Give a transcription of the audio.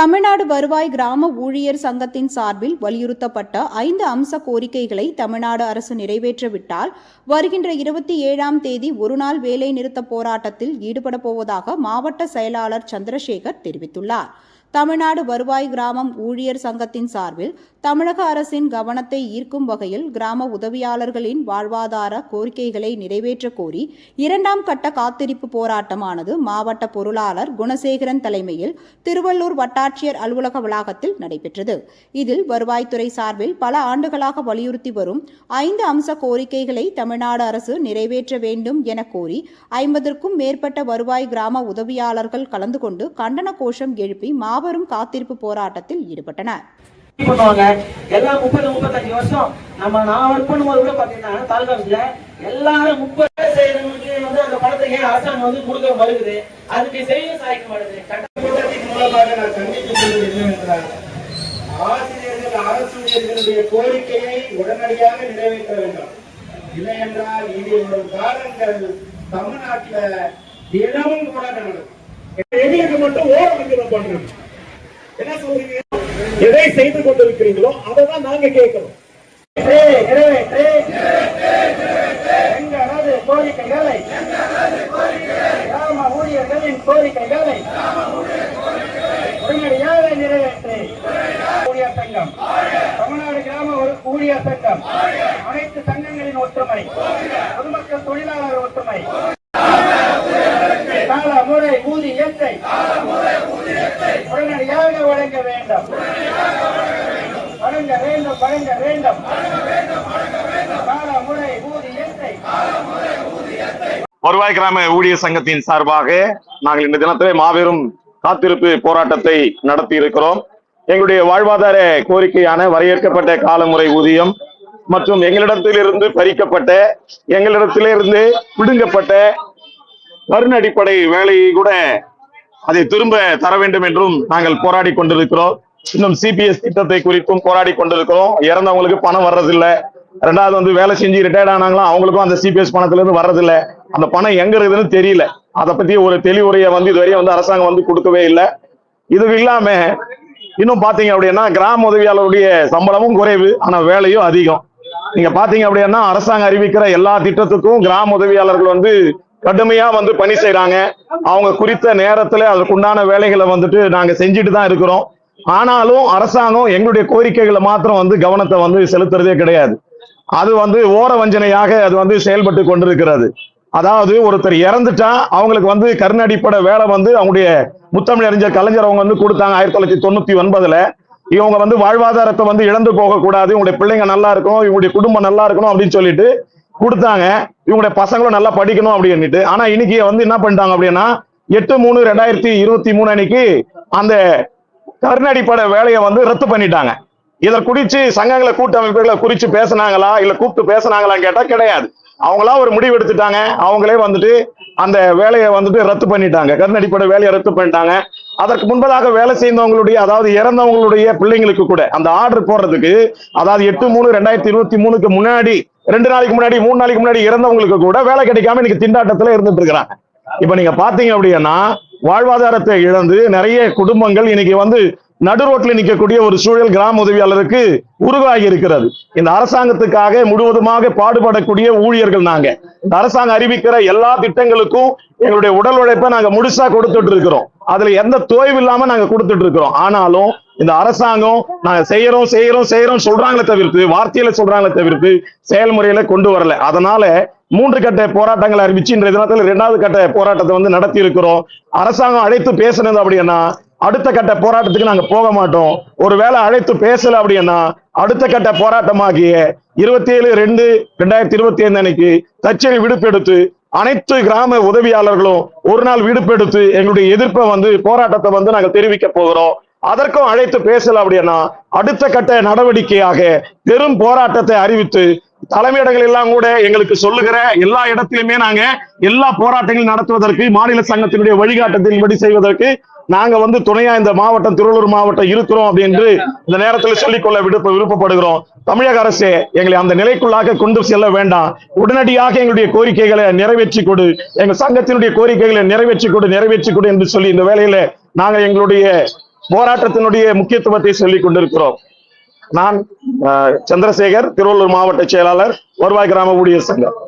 தமிழ்நாடு வருவாய் கிராம ஊழியர் சங்கத்தின் சார்பில் வலியுறுத்தப்பட்ட ஐந்து அம்ச கோரிக்கைகளை தமிழ்நாடு அரசு நிறைவேற்றவிட்டால் வருகின்ற இருபத்தி ஏழாம் தேதி ஒருநாள் வேலை நிறுத்த போராட்டத்தில் ஈடுபட போவதாக மாவட்ட செயலாளர் சந்திரசேகர் தெரிவித்துள்ளார். தமிழ்நாடு வருவாய் கிராமம் ஊழியர் சங்கத்தின் சார்பில் தமிழக அரசின் கவனத்தை ஈர்க்கும் வகையில் கிராம உதவியாளர்களின் வாழ்வாதார கோரிக்கைகளை நிறைவேற்ற கோரி இரண்டாம் கட்ட காத்திருப்பு போராட்டமானது மாவட்ட பொருளாளர் குணசேகரன் தலைமையில் திருவள்ளூர் வட்டாட்சியர் அலுவலக வளாகத்தில் நடைபெற்றது. இதில் வருவாய்த்துறை சார்பில் பல ஆண்டுகளாக வலியுறுத்தி வரும் ஐந்து அம்ச கோரிக்கைகளை தமிழ்நாடு அரசு நிறைவேற்ற வேண்டும் என கோரி ஐம்பதற்கும் மேற்பட்ட வருவாய் கிராம உதவியாளர்கள் கலந்து கொண்டு கண்டன கோஷம் எழுப்பி யாவரும் காத்திருப்பு போராட்டத்தில் ஈடுபட்டனர். பண்ணுவாங்க? எல்லா முப்பது முப்பத்தஞ்சு வருஷம் நம்ம நான் ஒர்க் பண்ணும்போது கூட பாத்தீங்கன்னா தாலுகா எல்லாரும் முப்பது செய்யறவங்களுக்கு வந்து அந்த பணத்தை ஏன் அரசாங்கம் வந்து கொடுக்க மறுக்குது? அதுக்கு செய்ய சாய்க்க மாட்டேங்குது. கட்ட- கூட்டத்தின் மூலமாக நான் கண்டித்துக் கொள்வது என்னவென்றால் ஆசிரியர்கள் அரசு கோரிக்கையை உடனடியாக நிறைவேற்ற வேண்டும். இல்லை என்றால் இது ஒரு காலங்கள் தமிழ்நாட்டில் தினமும் போராட்டம் நடக்கும். எங்களுக்கு மட்டும் ஓரம் பண்றோம் என்ன சொல்றீங்க எதை செய்து கொண்டிருக்கிறீங்களோ அதை தான் நாங்க கேட்கிறோம் ஏய், நிறைவேற்று. எங்களது கோரிக்கைகளை கிராம ஊழியர்களின் கோரிக்கைகளை உடனடியாக நிறைவேற்று ஊழியர் சங்கம் தமிழ்நாடு கிராம ஊ- ஊழியர் சங்கம் அனைத்து சங்கங்களின் ஒற்றுமை பொதுமக்கள் தொழிலாளர் ஒற்றுமை கால முறை ஊதியத்தை உடனடியாக வழங்க வேண்டும் வழங்க வேண்டும் வழங்க வேண்டும். வருவாய் கிராம ஊழியர் சங்கத்தின் சார்பாக நாங்கள் இந்த தினத்திலே மாபெரும் காத்திருப்பு போராட்டத்தை நடத்தி இருக்கிறோம். எங்களுடைய வாழ்வாதார கோரிக்கையான வரையறுக்கப்பட்ட காலமுறை ஊதியம் மற்றும் எங்களிடத்திலிருந்து பறிக்கப்பட்ட எங்களிடத்திலிருந்து பிடுங்கப்பட்ட கருண் அடிப்படை வேலையை கூட அதை திரும்ப தர வேண்டும் என்றும் நாங்கள் போராடி கொண்டிருக்கிறோம். இன்னும் சிபிஎஸ் திட்டத்தை குறித்தும் போராடி கொண்டிருக்கிறோம். இறந்தவங்களுக்கு பணம் வர்றதில்லை. ரெண்டாவது வந்து வேலை செஞ்சு ரிட்டையர்ட் ஆனாங்களா அவங்களுக்கும் அந்த சிபிஎஸ் பணத்துல இருந்து வர்றதில்லை. அந்த பணம் எங்க இருக்குதுன்னு தெரியல. அதை பத்தி ஒரு தெளிவுரையை வந்து இதுவரையும் வந்து அரசாங்கம் வந்து கொடுக்கவே இல்லை. இது இல்லாம இன்னும் பாத்தீங்க அப்படின்னா கிராம உதவியாளருடைய சம்பளமும் குறைவு ஆனா வேலையும் அதிகம். நீங்க பாத்தீங்க அப்படின்னா அரசாங்கம் அறிவிக்கிற எல்லா திட்டத்துக்கும் கிராம உதவியாளர்கள் வந்து கடுமையா வந்து பணி செய்யறாங்க அவங்க குறித்த நேரத்துல அதற்குண்டான வேலைகளை வந்துட்டு நாங்க செஞ்சுட்டு தான் இருக்கிறோம். ஆனாலும் அரசாங்கம் எங்களுடைய கோரிக்கைகளை மாத்திரம் வந்து கவனத்தை வந்து செலுத்துறதே கிடையாது. அது வந்து ஓர வஞ்சனையாக அது வந்து செயல்பட்டு கொண்டிருக்கிறது. அதாவது ஒருத்தர் இறந்துட்டா அவங்களுக்கு வந்து கருணடிப்படை வேலை வந்து அவங்களுடைய முத்தமிழ் அறிஞர் கலைஞர் அவங்க வந்து கொடுத்தாங்க ஆயிரத்தி தொள்ளாயிரத்தி தொண்ணூத்தி ஒன்பதுல. இவங்க வந்து வாழ்வாதாரத்தை வந்து இழந்து போக கூடாது இவங்களுடைய பிள்ளைங்க நல்லா இருக்கணும் இவங்களுடைய குடும்பம் நல்லா இருக்கணும் அப்படின்னு சொல்லிட்டு கொடுத்தாங்க. இவங்களுடைய பசங்களும் நல்லா படிக்கணும் அப்படின்னுட்டு. ஆனா இன்னைக்கு வந்து என்ன பண்ணிட்டாங்க அப்படின்னா எட்டு மூணு ரெண்டாயிரத்தி இருபத்தி மூணு அன்னைக்கு அந்த கருணடிப்படை வேலையை வந்து ரத்து பண்ணிட்டாங்க. இதை குறிச்சு சங்கங்களை கூட்டமைப்புகளை குறிச்சு பேசுனாங்களா? இல்ல கூப்பிட்டு பேசுனாங்களான்னு கேட்டா கிடையாது. அவங்களா ஒரு முடிவு எடுத்துட்டாங்க. அவங்களே வந்துட்டு அந்த வேலையை வந்துட்டு ரத்து பண்ணிட்டாங்க. கருணடிப்படை வேலையை ரத்து பண்ணிட்டாங்க. அதற்கு முன்பதாக வேலை செய்தவங்களுடைய அதாவது இறந்தவங்களுடைய பிள்ளைங்களுக்கு கூட அந்த ஆர்டர் போடுறதுக்கு அதாவது எட்டு மூணு ரெண்டாயிரத்தி இருபத்தி மூணுக்கு முன்னாடி ரெண்டு நாளைக்கு முன்னாடி மூணு நாளைக்கு முன்னாடி இறந்தவங்களுக்கு கூட வேலை கிடைக்காம இன்னைக்கு திண்டாட்டத்துல இருந்துட்டு இருக்கிறாங்க. இப்ப நீங்க பாத்தீங்க அப்படின்னா வாழ்வாதாரத்தை இழந்து நிறைய குடும்பங்கள் இன்னைக்கு வந்து நடு ரோட்டில் நிற்கக்கூடிய ஒரு சூழல் கிராம உதவியாளருக்கு உருவாகி இருக்கிறது. இந்த அரசாங்கத்துக்காக முழுவதுமாக பாடுபடக்கூடிய ஊழியர்கள் நாங்க. இந்த அரசாங்கம் அறிவிக்கிற எல்லா திட்டங்களுக்கும் எங்களுடைய உடல் உழைப்பை நாங்க முழுசா கொடுத்துட்டு இருக்கிறோம். அதுல எந்த தோய்வு இல்லாம நாங்க கொடுத்துட்டு இருக்கிறோம். ஆனாலும் இந்த அரசாங்கம் நாங்க செய்யறோம் செய்யறோம் செய்யறோம் சொல்றாங்களே தவிர்த்து வார்த்தையில சொல்றாங்களே தவிர்த்து செயல்முறையில கொண்டு வரல. அதனால மூன்று கட்ட போராட்டங்களை அறிவிச்சு இன்றைய தினத்தில் இரண்டாவது கட்ட போராட்டத்தை வந்து நடத்தி இருக்கிறோம். அரசாங்கம் அழைத்து பேசுனது அப்படின்னா அடுத்த கட்ட போராட்டத்துக்கு நாங்க போக மாட்டோம். ஒருவேளை அழைத்து பேசல அப்படின்னா அடுத்த கட்ட போராட்டமாகிய இருபத்தி ஏழு ரெண்டு ரெண்டாயிரத்தி இருபத்தி ஐந்து அன்னைக்கு தச்சரி விடுப்பெடுத்து அனைத்து கிராம உதவியாளர்களும் ஒரு நாள் விடுப்பெடுத்து எங்களுடைய எதிர்ப்பை வந்து போராட்டத்தை வந்து நாங்கள் தெரிவிக்க போகிறோம். அதற்கும் அழைத்து பேசல அப்படின்னா அடுத்த கட்ட நடவடிக்கையாக பெரும் போராட்டத்தை அறிவித்து தலைமையிடங்கள் எல்லாம் கூட எங்களுக்கு சொல்லுகிற எல்லா இடத்திலுமே நாங்க எல்லா போராட்டங்களும் நடத்துவதற்கு மாநில சங்கத்தினுடைய வழிகாட்டத்தின்படி செய்வதற்கு நாங்க வந்து துணையா இந்த மாவட்டம் திருவள்ளூர் மாவட்டம் இருக்கிறோம் அப்படின்னு இந்த நேரத்தில் சொல்லிக்கொள்ள விருப்ப விருப்பப்படுகிறோம். தமிழக அரசே எங்களை அந்த நிலைக்குள்ளாக கொண்டு செல்ல வேண்டாம். உடனடியாக எங்களுடைய கோரிக்கைகளை நிறைவேற்றி கொடு. எங்க சங்கத்தினுடைய கோரிக்கைகளை நிறைவேற்றி கொடு நிறைவேற்றி கொடு என்று சொல்லி இந்த வேலையில நாங்க எங்களுடைய போராட்டத்தினுடைய முக்கியத்துவத்தை சொல்லிக் கொண்டிருக்கிறோம். நான் சந்திரசேகர் திருவள்ளூர் மாவட்ட செயலாளர் வருவாய் கிராம ஊழியர் சங்கம்.